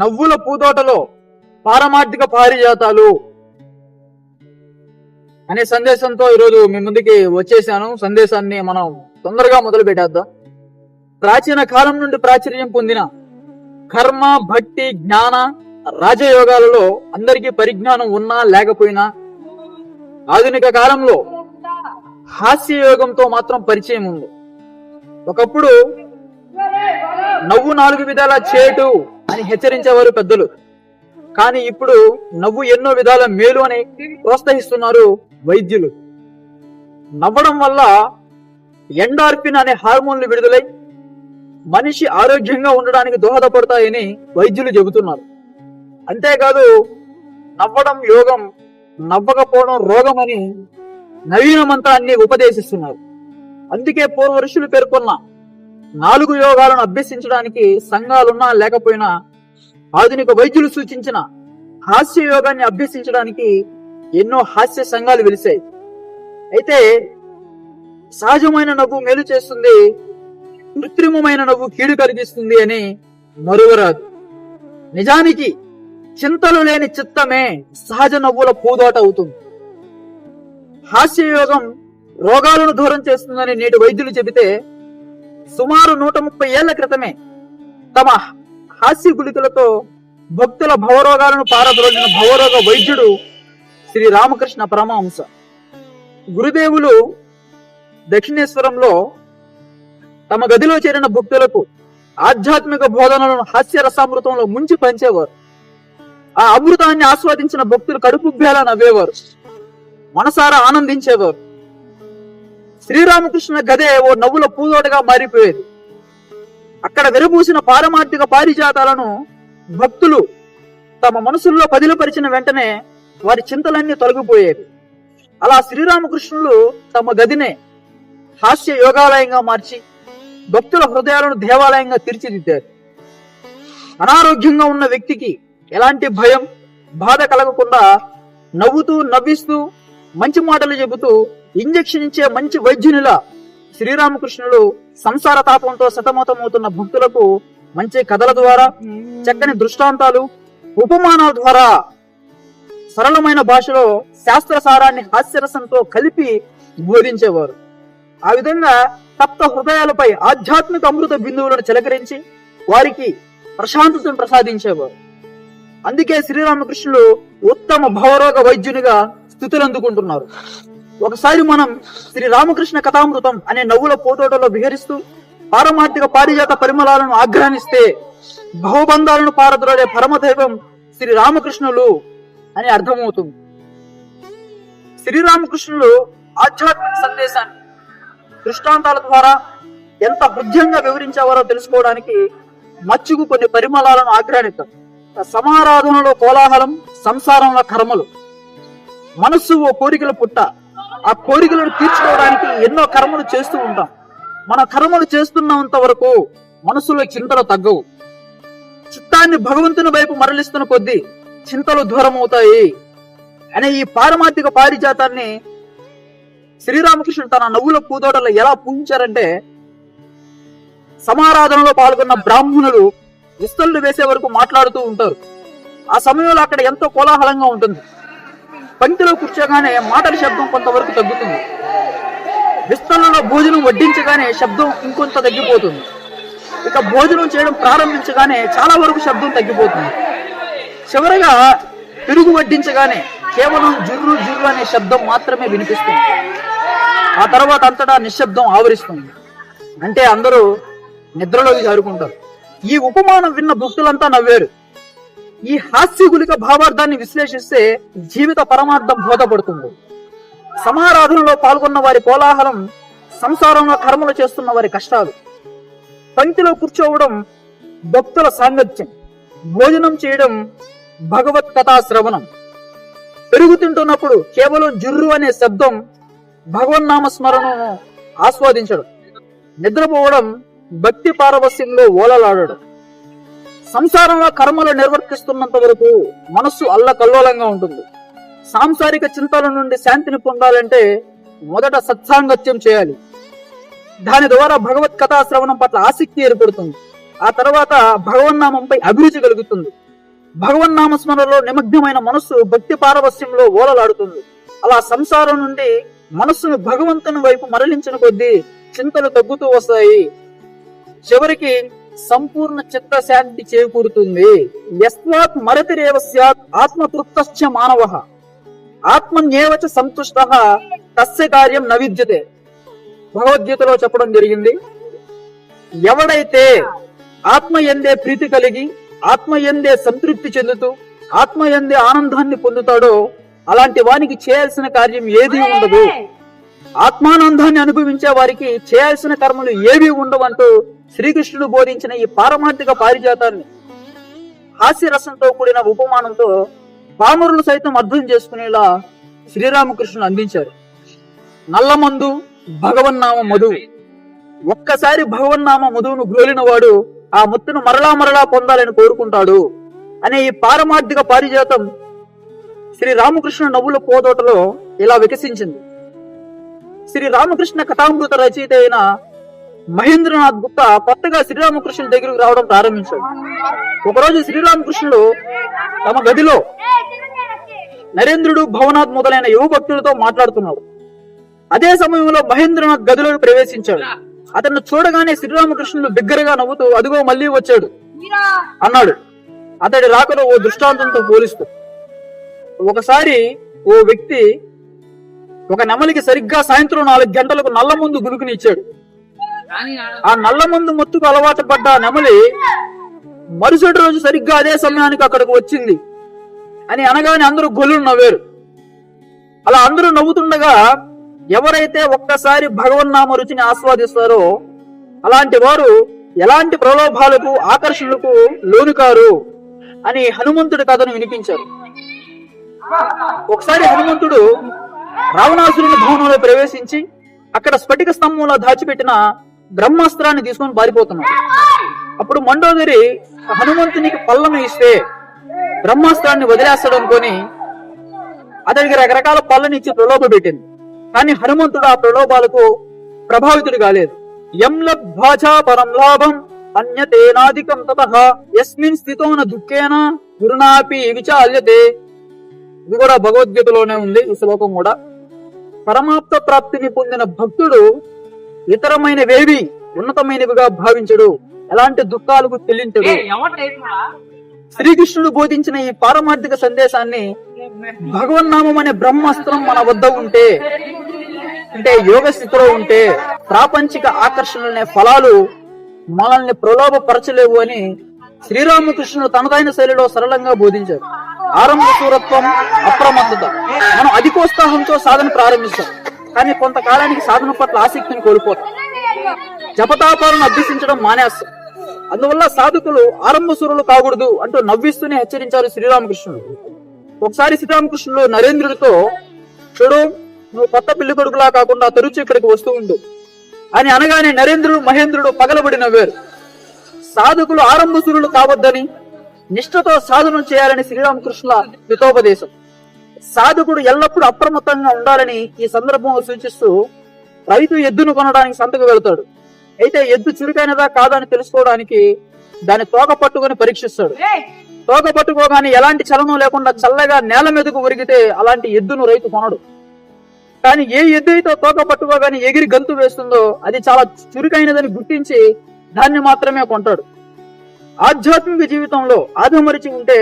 నవ్వుల పూతోటలో పారమార్థిక పారిజాతాలు అనే సందేశంతో ఈరోజు మీ ముందుకి వచ్చేసాను. సందేశాన్ని మనం తొందరగా మొదలు పెట్టేద్దాం. ప్రాచీన కాలం నుండి ప్రాచుర్యం పొందిన కర్మ భక్తి జ్ఞాన రాజయోగాలలో అందరికీ పరిజ్ఞానం ఉన్నా లేకపోయినా ఆధునిక కాలంలో హాస్య యోగంతో మాత్రం పరిచయం ఉంది. ఒకప్పుడు నవ్వు నాలుగు విధాల చేటు అని హెచ్చరించేవారు పెద్దలు. కానీ ఇప్పుడు నవ్వు ఎన్నో విధాల మేలు అని ప్రోత్సహిస్తున్నారు వైద్యులు. నవ్వడం వల్ల ఎండార్పిన్ అనే హార్మోన్లు విడుదలై మనిషి ఆరోగ్యంగా ఉండడానికి దోహదపడతాయని వైద్యులు చెబుతున్నారు. అంతేకాదు నవ్వడం యోగం నవ్వకపోవడం రోగం అని నవీన మంత్రాన్ని ఉపదేశిస్తున్నారు. అందుకే పూర్వ ఋషులు పేర్కొన్న నాలుగు యోగాలను అభ్యసించడానికి సంఘాలున్నా లేకపోయినా ఆధునిక వైద్యులు సూచించిన హాస్య యోగాన్ని అభ్యసించడానికి ఎన్నో హాస్య సంఘాలు వెలిశాయి. అయితే సహజమైన నవ్వు మేలు చేస్తుంది కృత్రిమమైన నవ్వు కీడు కలిగిస్తుంది అని మరువరాదు. నిజానికి చింతలు లేని చిత్తమే సహజ నవ్వుల పూదోట అవుతుంది. హాస్య యోగం రోగాలను దూరం చేస్తుందని నేటి వైద్యులు చెబితే సుమారు నూట ముప్పై ఏళ్ళ క్రితమే తమ హాస్య గుళికలతో భక్తుల భవరోగాలను పారద్రోలిన భవరోగ వైద్యుడు శ్రీ రామకృష్ణ పరమహంస. గురుదేవులు దక్షిణేశ్వరంలో తమ గదిలో చేరిన భక్తులకు ఆధ్యాత్మిక బోధనలను హాస్య రసామృతంలో ముంచి పంచేవారు. ఆ అమృతాన్ని ఆస్వాదించిన భక్తులు కడుపుబ్బేలా నవ్వేవారు. మనసారా ఆనందించేవారు. శ్రీరామకృష్ణ గదే ఓ నవ్వుల పూదోటగా మారిపోయేది. అక్కడ విరబూసిన పారమార్థిక పారిజాతాలను భక్తులు తమ మనసుల్లో పదిలపరిచిన వెంటనే వారి చింతలన్నీ తొలగిపోయేవి. అలా శ్రీరామకృష్ణులు తమ గదినే హాస్య యోగాలయంగా మార్చి భక్తుల హృదయాలను దేవాలయంగా తీర్చిదిద్దారు. అనారోగ్యంగా ఉన్న వ్యక్తికి ఎలాంటి భయం బాధ కలగకుండా నవ్వుతూ నవ్విస్తూ మంచి మాటలు చెబుతూ ఇంజెక్షన్ ఇచ్చే మంచి వైద్యునిలా శ్రీరామకృష్ణుడు సంసార తాపంతో సతమతమవుతున్న భక్తులకు మంచి కథల ద్వారా చక్కని దృష్టాంతాలు ఉపమానాల ద్వారా సరళమైన భాషలో శాస్త్ర సారాన్ని హాస్యరసంతో కలిపి బోధించేవారు. ఆ విధంగా తప్త హృదయాలపై ఆధ్యాత్మిక అమృత బిందువులను చిలకరించి వారికి ప్రశాంతతను ప్రసాదించేవారు. అందుకే శ్రీరామకృష్ణులు ఉత్తమ భవరోగ వైద్యునిగా స్థుతులు అందుకుంటున్నారు ఒకసారి మనం శ్రీ రామకృష్ణ కథామృతం అనే నవ్వుల పోతోటలో విహరిస్తూ పారమార్థిక పారిజాత పరిమళాలను ఆగ్రహణిస్తే భవబంధాలను పారద్రోడే పరమదైవం శ్రీ రామకృష్ణులు అని అర్థమవుతుంది. శ్రీరామకృష్ణులు ఆధ్యాత్మిక సందేశాన్ని దృష్టాంతాల ద్వారా ఎంత హృదయంగా వివరించేవారో తెలుసుకోవడానికి మచ్చుకు కొన్ని పరిమళాలను ఆగ్రహిద్దాం సమారాధనలో కోలాహలం సంసారంలో కర్మలు. మనస్సు ఓ కోరికల పుట్ట. ఆ కోరికలను తీర్చుకోవడానికి ఎన్నో కర్మలు చేస్తూ ఉంటాం. మన కర్మలు చేస్తున్నంత వరకు మనసులో చింతలు తగ్గవు. చిత్తాన్ని భగవంతుని వైపు మరలిస్తున్న కొద్దీ చింతలు దూరం అవుతాయి అనే ఈ పారమార్థిక పారిజాతాన్ని శ్రీరామకృష్ణుడు తన నవ్వుల పూదోటలో ఎలా పూజించారంటే సమారాధనలో పాల్గొన్న బ్రాహ్మణులు విస్తళ్ళు వేసే వరకు మాట్లాడుతూ ఉంటారు. ఆ సమయంలో అక్కడ ఎంతో కోలాహలంగా ఉంటుంది. పంక్తిలో కూర్చోగానే మాటల శబ్దం కొంతవరకు తగ్గుతుంది. విస్తరణలో భోజనం వడ్డించగానే శబ్దం ఇంకొంత తగ్గిపోతుంది. ఇక భోజనం చేయడం ప్రారంభించగానే చాలా వరకు శబ్దం తగ్గిపోతుంది. చివరగా పెరుగు వడ్డించగానే కేవలం జుర్రు జుర్రు అనే శబ్దం మాత్రమే వినిపిస్తుంది. ఆ తర్వాత అంతటా నిశ్శబ్దం ఆవరిస్తుంది. అంటే అందరూ నిద్రలోకి జారుకుంటారు. ఈ ఉపమానం విన్న భక్తులంతా నవ్వారు. ఈ హాస్యగులిక భావార్థాన్ని విశ్లేషిస్తే జీవిత పరమార్థం బోధపడుతుంది. సమారాధనలో పాల్గొన్న వారి కోలాహలం సంసారంలో కర్మలు చేస్తున్న వారి కష్టాలు పంక్తిలో కూర్చోవడం భక్తుల సాంగత్యం భోజనం చేయడం భగవత్ కథా శ్రవణం. పెరుగు తింటున్నప్పుడు కేవలం జుర్రు అనే శబ్దం భగవన్నామ స్మరణను ఆస్వాదించడం. నిద్రపోవడం భక్తి పారవస్యంలో ఓలలాడడం. సంసారంలో కర్మలు నిర్వర్తిస్తున్నంత వరకు మనస్సు అల్లకల్లోలంగా ఉంటుంది. సాంసారిక చింతల నుండి శాంతిని పొందాలంటే మొదట సత్సాంగత్యం చేయాలి. దాని ద్వారా భగవత్ కథా శ్రవణం పట్ల ఆసక్తి ఏర్పడుతుంది. ఆ తర్వాత భగవన్నామంపై అభిరుచి కలుగుతుంది. భగవన్నామస్మరణలో నిమగ్నమైన మనస్సు భక్తి పారవస్యంలో ఓలలాడుతుంది. అలా సంసారం నుండి మనస్సును భగవంతుని వైపు మరలించిన కొద్దీ చింతలు తగ్గుతూ వస్తాయి. చివరికి సంపూర్ణ చిత్త శాంతి చేకూరుతుంది. యస్మాత్ మరతిరేవ స్యాత్ ఆత్మతృప్తశ్చ మానవ. ఆత్మన్యేవచ సంతుష్ట. తస్య కార్యం నవిద్యతే భగవద్గీతలో చెప్పడం జరిగింది. ఎవడైతే ఆత్మ ఎందే ప్రీతి కలిగి ఆత్మ ఎందే సంతృప్తి చెందుతూ ఆత్మ ఎందే ఆనందాన్ని పొందుతాడో అలాంటి వానికి చేయాల్సిన కార్యం ఏదీ ఉండదు. ఆత్మానందాన్ని అనుభవించే వారికి చేయాల్సిన కర్మలు ఏవి ఉండవంటూ శ్రీకృష్ణుడు బోధించిన ఈ పారమార్థిక పారిజాతాన్ని హాస్యరసంతో కూడిన ఉపమానంతో పామరులు సైతం అర్థం చేసుకునేలా శ్రీరామకృష్ణుడు అందించారు. నల్లమందు భగవన్నామ మధు. ఒక్కసారి భగవన్నామ మధువును గ్రోలిన వాడు ఆ ముత్తును మరలా మరలా పొందాలని కోరుకుంటాడు అనే ఈ పారమార్థిక పారిజాతం శ్రీ రామకృష్ణ నవ్వుల పోదోటలో ఇలా వికసించింది. శ్రీ రామకృష్ణ కథామృత రచయిత అయిన మహేంద్రనాథ్ గుప్తా కొత్తగా శ్రీరామకృష్ణుడి దగ్గరకు రావడం ప్రారంభించాడు. ఒకరోజు శ్రీరామకృష్ణుడు తమ గదిలో నరేంద్రుడు భవనాథ్ మొదలైన యువ భక్తులతో మాట్లాడుతున్నాడు. అదే సమయంలో మహేంద్రనాథ్ గదిలోకి ప్రవేశించాడు. అతన్ని చూడగానే శ్రీరామకృష్ణుడు బిగ్గరగా నవ్వుతూ అదిగో మళ్ళీ వచ్చాడు అన్నాడు. అతడి రాకలో ఓ దృష్టాంతంతో పోలిస్తూ. ఒకసారి ఓ వ్యక్తి ఒక నెమలికి సరిగ్గా సాయంత్రం నాలుగు గంటలకు నల్ల ముందు గురుకుని ఇచ్చాడు. ఆ నల్ల మందు మొత్తుకు అలవాటు పడ్డ నెమలి మరుసటి రోజు సరిగ్గా అదే సమయానికి అక్కడికి వచ్చింది అని అనగానే అందరూ గొల్లు నవ్వారు. అలా అందరూ నవ్వుతుండగా ఎవరైతే ఒక్కసారి భగవన్నామ రుచిని ఆస్వాదిస్తారో అలాంటి వారు ఎలాంటి ప్రలోభాలకు ఆకర్షణలకు లోనుకారు అని హనుమంతుడి కథను వినిపించారు. ఒకసారి హనుమంతుడు రావణాసురుని భవనంలో ప్రవేశించి అక్కడ స్ఫటిక స్తంభంలో దాచిపెట్టిన బ్రహ్మాస్త్రాన్ని తీసుకొని పారిపోతున్నాడు. అప్పుడు మండోదరి హనుమంతునికి పళ్ళను ఇస్తే బ్రహ్మాస్త్రాన్ని వదిలేస్తాడు అనుకొని అతనికి రకరకాల పళ్ళని ఇచ్చి ప్రలోభ పెట్టింది. కానీ హనుమంతుడు ఆ ప్రలోభాలకు ప్రభావితుడు కాలేదు. ఎం లబ్ధ్వాచా పరం లాభం అన్యతేనాధికం తత యస్మిన్ స్థితోన దుఃఖేన గురునాపి విచాల్యతే ఇది కూడా భగవద్గీతలోనే ఉంది ఈ శ్లోకం కూడా. పరమాప్త ప్రాప్తిని పొందిన భక్తుడు ఇతరమైనవేవి ఉన్నతమైనవిగా భావించడు. ఎలాంటి దుఃఖాలకు చెల్లించడు. శ్రీకృష్ణుడు బోధించిన ఈ పారమార్థిక సందేశాన్ని భగవన్నామం అనే బ్రహ్మాస్త్రం మన వద్ద ఉంటే అంటే యోగ స్థితిలో ఉంటే ప్రాపంచిక ఆకర్షణలనే ఫలాలు మనల్ని ప్రలోభపరచలేవు అని శ్రీరామకృష్ణుడు తనదైన శైలిలో సరళంగా బోధించారు ఆరంభ సూరత్వం అప్రమత్తత. మనం అధికోత్సాహంతో సాధన ప్రారంభిస్తాం. కానీ కొంతకాలానికి సాధన పట్ల ఆసక్తిని కోల్పోతాం. జపతాపాలను అభ్యసించడం మానేస్తాం. అందువల్ల సాధకులు ఆరంభ సురులు కాకూడదు అంటూ నవ్విస్తూనే హెచ్చరించారు శ్రీరామకృష్ణుడు. ఒకసారి శ్రీరామకృష్ణుడు నరేంద్రుడితో చూడు నువ్వు కొత్త పెళ్ళి కొడుకులా కాకుండా తరచు ఇక్కడికి వస్తూ ఉండు అని అనగానే నరేంద్రుడు మహేంద్రుడు పగలబడి నవ్వారు. సాధకులు ఆరంభ సురులు కావద్దని నిష్ఠతో సాధన చేయాలని శ్రీరామకృష్ణుల హితోపదేశం. సాధకుడు ఎల్లప్పుడూ అప్రమత్తంగా ఉండాలని ఈ సందర్భంలో సూచిస్తూ రైతు ఎద్దును కొనడానికి సంతకు వెళ్తాడు. అయితే ఎద్దు చురుకైనదా కాదా అని తెలుసుకోవడానికి దాని తోక పట్టుకొని పరీక్షిస్తాడు. తోక పట్టుకోగానే ఎలాంటి చలనం లేకుండా చల్లగా నేల మీదకు ఉరిగితే అలాంటి ఎద్దును రైతు కొనడు. కానీ ఏ ఎద్దు అయితే తోక పట్టుకోగానే ఎగిరి గంతు వేస్తుందో అది చాలా చురుకైనదని గుర్తించి దాన్ని మాత్రమే కొంటాడు. ఆధ్యాత్మిక జీవితంలో ఆధమరిచి ఉంటే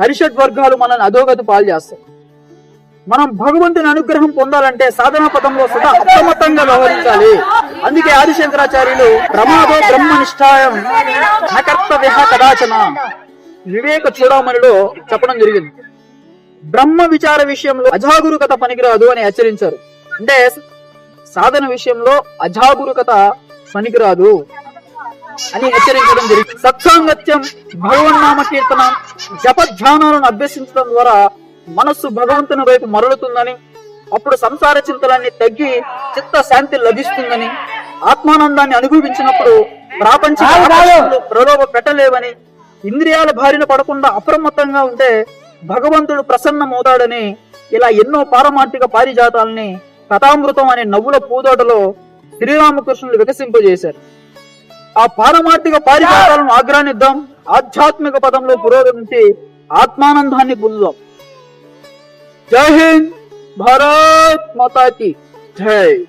హరిషడ్ వర్గాలు మనల్ని అధోగతి పాలు చేస్తాయి. మనం భగవంతుని అనుగ్రహం పొందాలంటే సాధన పదంలో సదా అప్రమత్తంగా వ్యవహరించాలి. అందుకే ఆదిశంకరాచార్యులు ప్రమాదో బ్రహ్మ నిష్ఠాయం కదాచన. వివేక చూడమనిలో చెప్పడం జరిగింది. బ్రహ్మ విచార విషయంలో అజాగురుకత పనికిరాదు అని హెచ్చరించారు. అంటే సాధన విషయంలో అజాగురుకత పనికిరాదు అని హెచ్చరించడం జరిగింది. సత్సాంగత్యం భగవన్నామ కీర్తన జపధ్యానాలను అభ్యసించడం ద్వారా మనస్సు భగవంతుని వైపు మరలుతుందని అప్పుడు సంసార చింతలన్నీ తగ్గి చిత్త శాంతి లభిస్తుందని ఆత్మానందాన్ని అనుభవించినప్పుడు ప్రాపంచిక ఆకర్షణలు ప్రలోభ పెట్టలేవని ఇంద్రియాల బారిన పడకుండా అప్రమత్తంగా ఉంటే భగవంతుడు ప్రసన్నమవుతాడని ఇలా ఎన్నో పారమార్థిక పారిజాతాలని కథామృతం అనే నవ్వుల పూదోటలో శ్రీరామకృష్ణులు వికసింపజేశారు. ఆ పారమార్థిక పారిజాతాలను ఆగ్రానిద్దాం ఆధ్యాత్మిక పదంలో పురోగమించి ఆత్మానందాన్ని పొందుదాం. જય હિન્દ ભારત માતાજી જય.